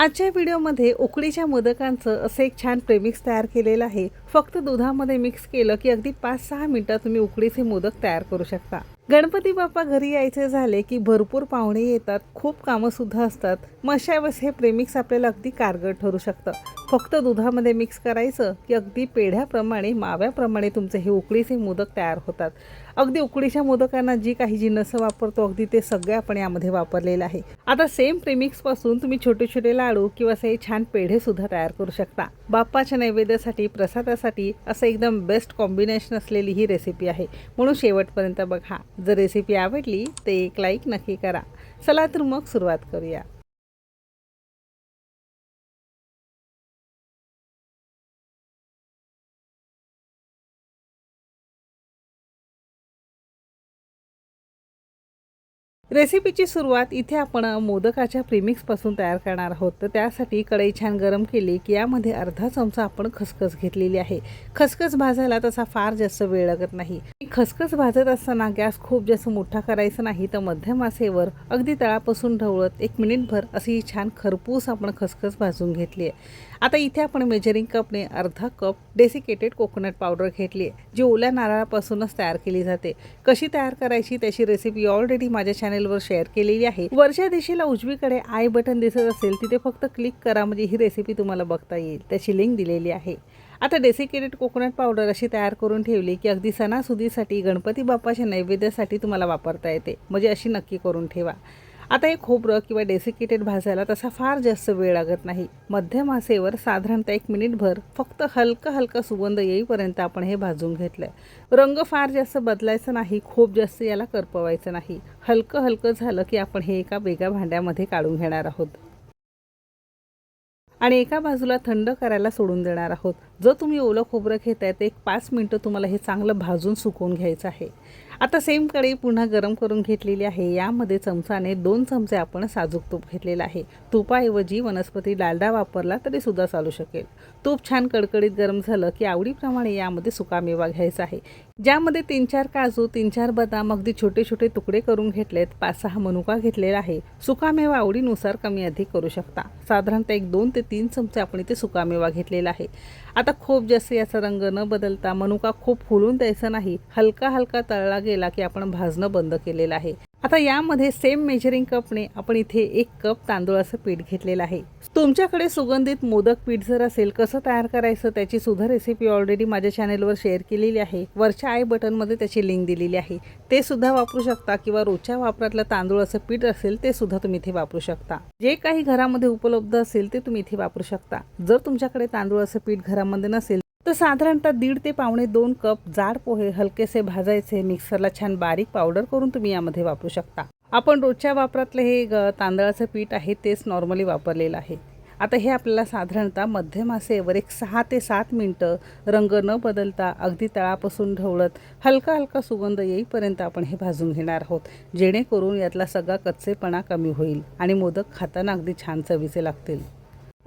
आजच्या व्हिडिओमध्ये उकडीच्या मोदकांचं असं एक छान प्रेमिक्स तयार केलेलं आहे. फक्त दुधामध्ये मिक्स केलं की अगदी पाच सहा मिनिटात तुम्ही उकडीचे मोदक तयार करू शकता. गणपती बाप्पा घरी यायचे झाले की भरपूर पाहुणे येतात खूप कामं सुद्धा असतात. मग अशा वेळेस हे प्रेमिक्स आपल्याला अगदी कारगर ठरू शकतं. फक्त दुधामध्ये मिक्स करायचं की अगदी पेढ्याप्रमाणे माव्याप्रमाणे तुमचे हे उकडीचे मोदक तयार होतात. अगदी उकडीच्या मोदकांना जी काही जिन्नस वापरतो अगदी ते सगळे आपण यामध्ये वापरलेलं आहे. आता सेम प्रेमिक्सपासून तुम्ही छोटे छोटे लाडू किंवा असे छान पेढे सुद्धा तयार करू शकता. बाप्पाच्या नैवेद्यासाठी प्रसादासाठी असं एकदम बेस्ट कॉम्बिनेशन असलेली ही रेसिपी आहे. म्हणून शेवटपर्यंत बघा. जर रेसिपी आवडली तर एक लाईक नक्की करा. चला तर मग सुरुवात करूया. रेसिपीची सुरुवात इथे आपण मोदकाच्या प्रिमिक्सपासून तयार करणार आहोत. तर त्यासाठी कढई छान गरम केली की यामध्ये अर्धा चमचा आपण खसखस घेतलेली आहे. खसखस भाजायला तसा फार जास्त वेळ लागत नाही. खसखस भाजत असताना गॅस खूप जास्त मोठा करायचा नाही तर मध्यम आसेवर अगदी तळापासून ढवळत एक मिनिटभर अशी छान खरपूस आपण खसखस भाजून घेतली आहे. आता इथे आपण मेजरिंग कपने अर्धा कप डेसिकेटेड कोकोनट पावडर घेतली आहे जी ओल्या नारळापासूनच तयार केली जाते. कशी तयार करायची त्याची रेसिपी ऑलरेडी माझ्या चॅनेलवर शेअर केलेली आहे. वरच्या दिशेला उजवीकडे आय बटन दिसत असेल तिथे फक्त क्लिक करा म्हणजे ही रेसिपी तुम्हाला बघता येईल. त्याची लिंक दिलेली आहे. आता डेसिकेटेड कोकोनट पावडर अशी तयार करून ठेवली की अगदी सणासुदीसाठी गणपती बाप्पाच्या नैवेद्यासाठी तुम्हाला वापरता येते. म्हणजे अशी नक्की करून ठेवा. आता हे खोबरं किंवा डेसिकेटेड भाजायला तसा फार जास्त वेळ लागत नाही. मध्यम आसेवर साधारणतः एक मिनिटभर फक्त हलका हलका सुगंध येईपर्यंत आपण हे भाजून घेतलं रंग फार जास्त बदलायचा नाही खूप जास्त याला करपवायचं नाही. हलकं हलकं झालं की आपण हे एका वेगळ्या भांड्यामध्ये काढून घेणार आहोत. आणि एका बाजूला थंड करायला सोडून देणार आहोत. जर तुम्ही ओलं खोबरं घेत आहे तर एक पाच मिनटं तुम्हाला हे चांगलं भाजून सुकवून घ्यायचं आहे. आता सेम कढई पुन्हा गरम करून घेतलेली आहे. यामध्ये चमचाने दोन चमचे आपण साजूक तूप घेतलेलं आहे. तुपाऐवजी वनस्पती डालडा वापरला तरी सुद्धा चालू शकेल. तूप छान कडकडीत गरम झालं की आवडीप्रमाणे यामध्ये सुकामेवा घ्यायचा आहे. ज्यामध्ये तीन चार काजू तीन चार बदाम अगदी छोटे छोटे तुकडे करून घेतलेत. पाच सहा मनुका घेतलेला आहे. सुकामेवा आवडीनुसार कमी अधिक करू शकता. साधारणतः एक दोन ते तीन चमचे आपण इथे सुकामेवा घेतलेला आहे. आता खूप जास्त याचा रंग न बदलता मनुका खूप फुलून द्यायचा नाही. हलका हलका तळला गेला की आपण भाजणं बंद केलेलं आहे. आता यामध्ये सेम मेजरिंग कपने आपण इथे एक कप तांदूळाचं पीठ घेतलेलं आहे. तुमच्याकडे सुगंधित मोदक पीठ जर असेल कसं तयार करायचं त्याची सुद्धा रेसिपी ऑलरेडी माझ्या चॅनेलवर शेअर केलेली आहे. वरच्या आय बटनमध्ये त्याची लिंक दिलेली आहे. ते सुद्धा वापरू शकता किंवा रोजच्या वापरातलं तांदूळाचं पीठ असेल ते सुद्धा तुम्ही इथे वापरू शकता. जे काही घरामध्ये उपलब्ध असेल ते तुम्ही इथे वापरू शकता. जर तुमच्याकडे तांदूळाचं पीठ घरामध्ये नसेल तर साधारणतः दीड ते पावणे दोन कप जाड पोहे हलकेसे भाजायचे मिक्सरला छान बारीक पावडर करून तुम्ही यामध्ये वापरू शकता. आपण रोजच्या वापरातलं हे ग तांदळाचं पीठ आहे तेच नॉर्मली वापरलेलं आहे. आता हे आपल्याला साधारणतः मध्यम आसेवर एक सहा ते सात मिनटं रंग न बदलता अगदी तळापासून ढवळत हलका हलका सुगंध येईपर्यंत आपण हे भाजून घेणार आहोत जेणेकरून यातला सगळा कच्चेपणा कमी होईल आणि मोदक खाताना अगदी छान चवीचे लागतील.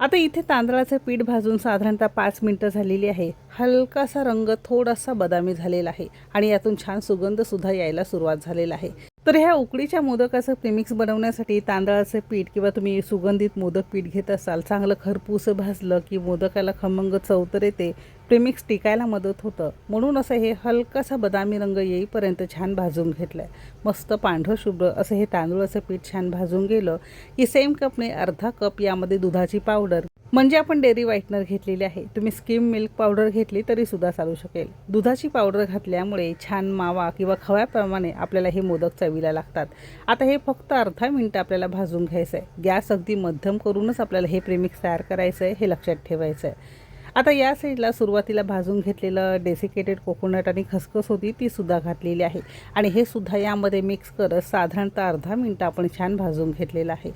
आता इथे तांदळाचं पीठ भाजून साधारणतः पाच मिनटं झालेली आहे. हलकासा रंग थोडासा बदामी झालेला आहे आणि यातून छान सुगंधसुद्धा यायला सुरुवात झालेला आहे. तर ह्या उकडीच्या मोदकाचं प्रेमिक्स बनवण्यासाठी तांदळाचं पीठ किंवा तुम्ही सुगंधित मोदक पीठ घेत असाल चांगलं खरपूस भाजलं की मोदकाला खमंग चव तर येते प्रेमिक्स टिकायला मदत होतं. म्हणून असं हे हलकासा बदामी रंग येईपर्यंत छान भाजून घेतलं आहे मस्त पांढरं शुभ्र असं हे तांदूळाचं पीठ छान भाजून गेलं की सेम कपने अर्धा कप यामध्ये दुधाची पावडर म्हणजे आपण डेअरी व्हाईटनर घेतलेली आहे. तुम्ही स्किम मिल्क पावडर घेतली तरी सुद्धा चालू शकेल. दुधाची पावडर घातल्यामुळे छान मावा किंवा खव्याप्रमाणे आपल्याला हे मोदक चवीला लागतात. आता हे फक्त अर्धा मिनटं आपल्याला भाजून घ्यायचं आहे गॅस अगदी मध्यम करूनच आपल्याला हे प्रेमिक्स तयार करायचं आहे हे लक्षात ठेवायचं आहे आता या साईडला सुरुवातीला भाजून घेतलेलं डेसिकेटेड कोकोनट आणि खसखस होती ती सुद्धा घातलेली आहे. आणि हे सुद्धा यामध्ये मिक्स करत साधारणतः अर्धा मिनटं आपण छान भाजून घेतलेलं आहे.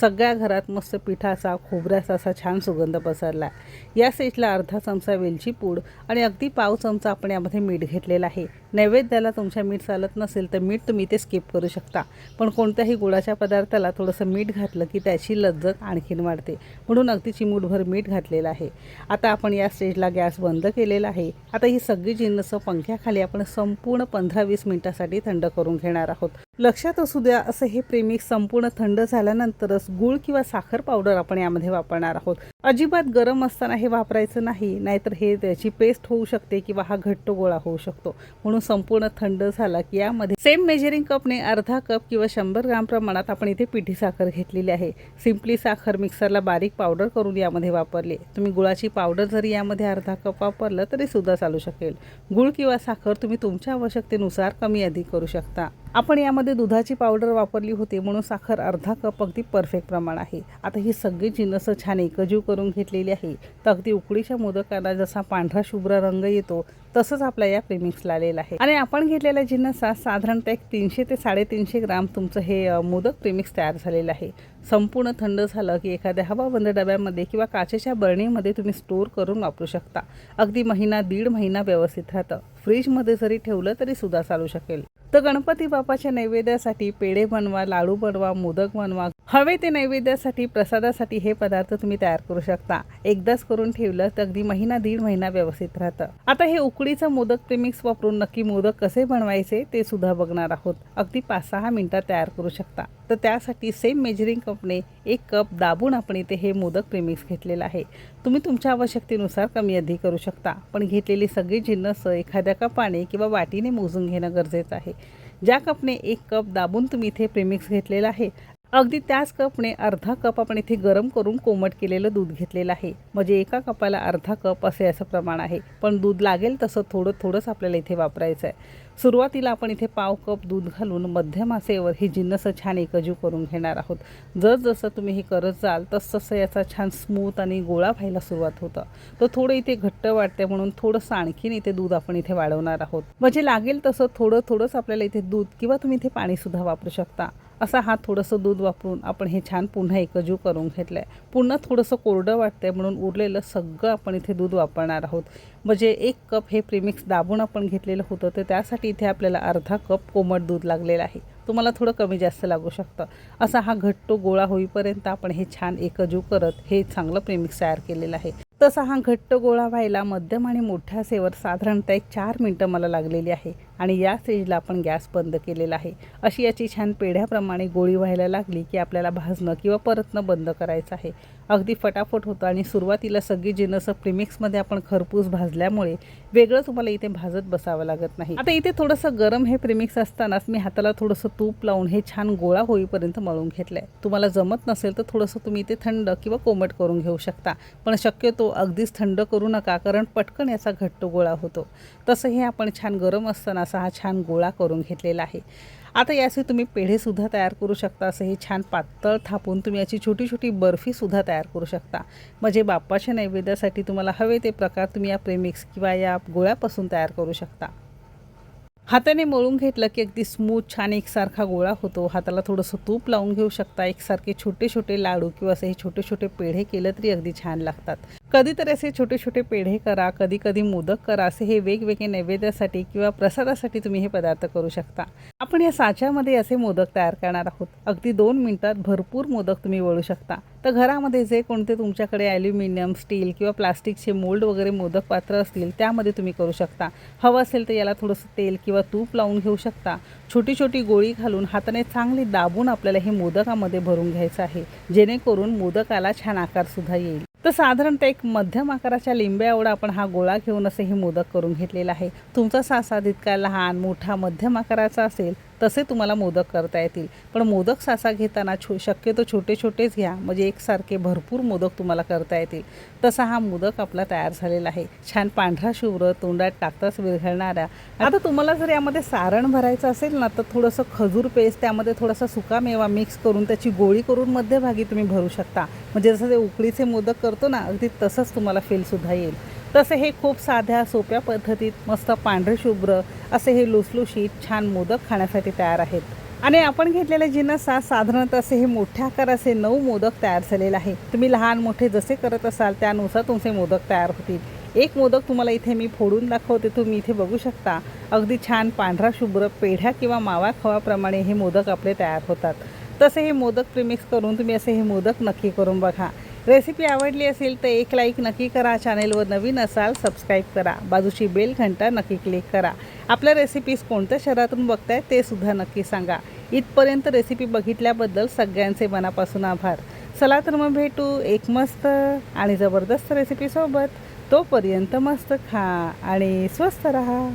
सगळ्या घरात मस्त पिठाचा खोबऱ्याचा असा छान सुगंध पसरला आहे. या साईडला अर्धा चमचा वेलची पूड आणि अगदी पाव चमचा आपण यामध्ये मीठ घेतलेलं आहे. नैवेद्याला तुमच्या मीठ चालत नसेल तर मीठ तुम्ही ते स्किप करू शकता. पण कोणत्याही गुळाच्या पदार्थाला थोडंसं मीठ घातलं की त्याची लज्जत आणखीन वाढते. म्हणून अगदी चिमूटभर मीठ घातलेलं आहे. आता आपण या स्टेजला गॅस बंद केलेला आहे. आता ही सगळी जिन्नसं पंख्याखाली आपण संपूर्ण पंधरा वीस मिनिटासाठी थंड करून घेणार आहोत. लक्षात असू द्या असं हे प्रेमिक संपूर्ण थंड झाल्यानंतरच गूळ किंवा साखर पावडर आपण यामध्ये वापरणार आहोत. अजिबात गरम असताना हे वापरायचं नाही नाहीतर हे त्याची पेस्ट होऊ शकते किंवा हा घट्ट गोळा होऊ शकतो. म्हणून संपूर्ण थंड झाला की यामध्ये सेम मेजरिंग कपने अर्धा कप किंवा शंभर ग्राम प्रमाणात आपण इथे पिठी साखर घेतलेली आहे. सिम्पली साखर मिक्सरला बारीक पावडर करून यामध्ये वापरली. तुम्ही गुळाची पावडर जरी यामध्ये अर्धा कप वापरलं तरी सुद्धा चालू शकेल. गुळ किंवा साखर तुम्ही तुमच्या आवश्यकतेनुसार कमी अधिक करू शकता. आपण यामध्ये दुधाची पावडर वापरली होती म्हणून साखर अर्धा कप अगदी परफेक्ट प्रमाण आहे. आता ही सगळी जिनसं छान एकजीव करून घेतलेली आहे. तर अगदी उकडीच्या मोदकाला जसा पांढरा शुभ्र रंग येतो तसंच आपल्या या प्रेमिक्सला आलेला आहे. आणि आपण घेतलेल्या जिन्नसा साधारणतः एक तीनशे ते साडेतीनशे ग्राम तुमचं हे मोदक प्रेमिक्स तयार झालेलं आहे. संपूर्ण थंड झालं की एखाद्या हवाबंद डब्यामध्ये किंवा काचेच्या बरणीमध्ये तुम्ही स्टोअर करून वापरू शकता. अगदी महिना दीड महिना व्यवस्थित राहतं. फ्रीजमध्ये जरी ठेवलं तरी सुद्धा चालू शकेल. तर गणपती बाप्पाच्या नैवेद्यासाठी पेढे बनवा लाडू बनवा मोदक बनवा हवे ते नैवेद्यासाठी प्रसादासाठी हे पदार्थ तुम्ही तयार करू शकता. एकदाच करून ठेवलं तर अगदी महिना दीड महिना व्यवस्थित राहतं. आता हे उकडीचं मोदक प्रेमिक्स वापरून नक्की मोदक कसे बनवायचे ते सुद्धा बघणार आहोत. अगदी पाच सहा मिनिटात तयार करू शकता. तर त्यासाठी सेम मेजरिंग कपने एक कप दाबून आपण इथे हे मोदक प्रेमिक्स घेतलेलं आहे. तुम्ही तुमच्या आवश्यकतेनुसार कमी अधिक करू शकता. पण घेतलेली सगळी जिन्नस एखाद्या कपाने किंवा वाटीने मोजून घेणं गरजेचं आहे. ज्या कपने एक कप दाबून तुम्ही इथे प्रेमिक्स घेतलेला आहे अगदी त्याच कपने अर्धा कप आपण इथे गरम करून कोमट केलेलं दूध घेतलेलं आहे. म्हणजे एका कपाला अर्धा कप असे असं प्रमाण आहे. पण दूध लागेल तसं थोडं थोडंच आपल्याला इथे वापरायचं आहे. सुरुवातीला आपण इथे पाव कप दूध घालून मध्यम आचेवर ही जिन्नस छान एकजीव करून घेणार आहोत. जसजसं तुम्ही हे करत जाल तसतसं याचा छान स्मूथ आणि गोळा व्हायला सुरुवात होतं. तर थोडं इथे घट्ट वाटते म्हणून थोडंसं आणखीन इथे दूध आपण इथे वाढवणार आहोत. म्हणजे लागेल तसं थोडं थोडंच आपल्याला इथे दूध किंवा तुम्ही इथे पाणीसुद्धा वापरू शकता. असा हा थोडंसं दूध वापरून आपण हे छान पुन्हा एकजीव करून घेतलं आहे पुन्हा थोडंसं कोरडं वाटतं आहे म्हणून उरलेलं सगळं आपण इथे दूध वापरणार आहोत. म्हणजे एक कप हे प्रेमिक्स दाबून आपण घेतलेलं होतं तर त्यासाठी इथे आपल्याला अर्धा कप कोमट दूध लागलेलं आहे. तुम्हाला थोडं कमी जास्त लागू शकतं. असा हा घट्टो गोळा होईपर्यंत आपण हे छान एकजीव करत हे चांगलं प्रेमिक्स तयार केलेलं आहे. तसा हा घट्ट गोळा व्हायला मध्यम आणि मोठ्या सेवर साधारणतः एक चार मिनटं मला लागलेली आहे आणि या स्टेजला आपण गॅस बंद केलेला आहे. अशी याची छान पेढ्याप्रमाणे गोळी व्हायला लागली की आपल्याला भाजणं किंवा परतणं बंद करायचं आहे. अगदी फटाफट होतं आणि सुरुवातीला सगळी जिनस प्रिमिक्समध्ये आपण खरपूस भाजल्यामुळे वेगळं तुम्हाला इथे भाजत बसावं लागत नाही. आता इथे थोडंसं गरम हे प्रिमिक्स असतानाच मी हाताला थोडंसं तूप लावून हे छान गोळा होईपर्यंत मळून घेतलंय. तुम्हाला जमत नसेल तर थोडंसं तुम्ही इथे थंड किंवा कोमट करून घेऊ शकता. पण शक्यतो अगदीच थंड करू नका कारण पटकन याचा घट्ट गोळा होतो. तसं हे आपण छान गरम असताना असा हा छान गोळा करून घेतलेला आहे. आता याचे तुम्ही पेढेसुद्धा तयार करू शकता असं हे छान पातळ थापून तुम्ही याची छोटी छोटी बर्फीसुद्धा तयार करू शकता. म्हणजे बाप्पाच्या नैवेद्यासाठी तुम्हाला हवे ते प्रकार तुम्ही या प्रेमिक्स किंवा या गोळ्यापासून तयार करू शकता. हाताने मळून घेतलं की अगदी स्मूथ छान एकसारखा गोळा होतो. हाताला थोडंसं तूप लावून घेऊ शकता. एकसारखे छोटे छोटे लाडू किंवा असे हे छोटे छोटे पेढे केलं तरी अगदी छान लागतात. कधीतरी असे छोटे छोटे पेढे करा कधी कधी मोदक करा असे हे वेगवेगळे नैवेद्यासाठी किंवा प्रसादासाठी तुम्ही हे पदार्थ करू शकता. आपण या साच्यामध्ये असे मोदक तयार करणार आहोत. अगदी दोन मिनटात भरपूर मोदक तुम्ही वळू शकता. तर घरामध्ये जे कोणते तुमच्याकडे ॲल्युमिनियम स्टील किंवा प्लास्टिकचे मोल्ड वगैरे मोदक पात्र असतील त्यामध्ये तुम्ही करू शकता. हवं असेल तर याला थोडंसं तेल किंवा तूप लावून घेऊ शकता. छोटी छोटी गोळी घालून हाताने चांगली दाबून आपल्याला हे मोदकामध्ये भरून घ्यायचं आहे. जेणेकरून मोदकाला छान आकारसुद्धा येईल. तर साधारणतः एक मध्यम आकाराच्या लिंब्या एवढा आपण हा गोळा घेऊन असे हे मोदक करून घेतलेला आहे. तुमचा सासा जितका लहान मोठा मध्यम आकाराचा असेल तसे तुम्हाला मोदक करता येतील. पण मोदक सासा घेताना छो शक्यतो छोटे छोटेच घ्या म्हणजे एकसारखे भरपूर मोदक तुम्हाला करता येतील. तसा हा मोदक आपला तयार झालेला आहे. छान पांढरा शुभ्र तोंडात टाकताच विरघळणारा. आता तुम्हाला जर यामध्ये सारण भरायचं असेल ना तर थोडंसं खजूर पेस्ट त्यामध्ये थोडासा सुका मेवा मिक्स करून त्याची गोळी करून मध्यभागी तुम्ही भरू शकता. म्हणजे जसं ते उकडीचे मोदक करतो ना अगदी तसंच तुम्हाला फीलसुद्धा येईल. तसे हे खूप साध्या सोप्या पद्धतीत मस्त पांढरे शुभ्र असे हे लुसलुशीत छान मोदक खाण्यासाठी तयार आहेत. आणि आपण घेतलेल्या जिन्नसात साधारणतः असे हे मोठ्या आकाराचे नऊ मोदक तयार झालेले आहे तुम्ही लहान मोठे जसे करत असाल त्यानुसार तुमचे मोदक तयार होतील. एक मोदक तुम्हाला इथे मी फोडून दाखवते तुम्ही इथे बघू शकता. अगदी छान पांढरा शुभ्र पेढ्या किंवा मावा खवाप्रमाणे हे मोदक आपले तयार होतात. तसे हे मोदक प्रिमिक्स करून तुम्ही असे हे मोदक नक्की करून बघा. रेसिपी आवडली असेल तर एक लाईक नक्की करा. चॅनेलवर नवीन असाल सबस्क्राईब करा. बाजूची बेल घंटा नक्की क्लिक करा. आपल्या रेसिपीज कोणत्या शहरातून बघताय ते सुद्धा नक्की सांगा. इथपर्यंत रेसिपी बघितल्याबद्दल सगळ्यांचे मनापासून आभार. चला तर मग भेटू एक मस्त आणि जबरदस्त रेसिपीसोबत तोपर्यंत मस्त खा आणि स्वस्त रहा.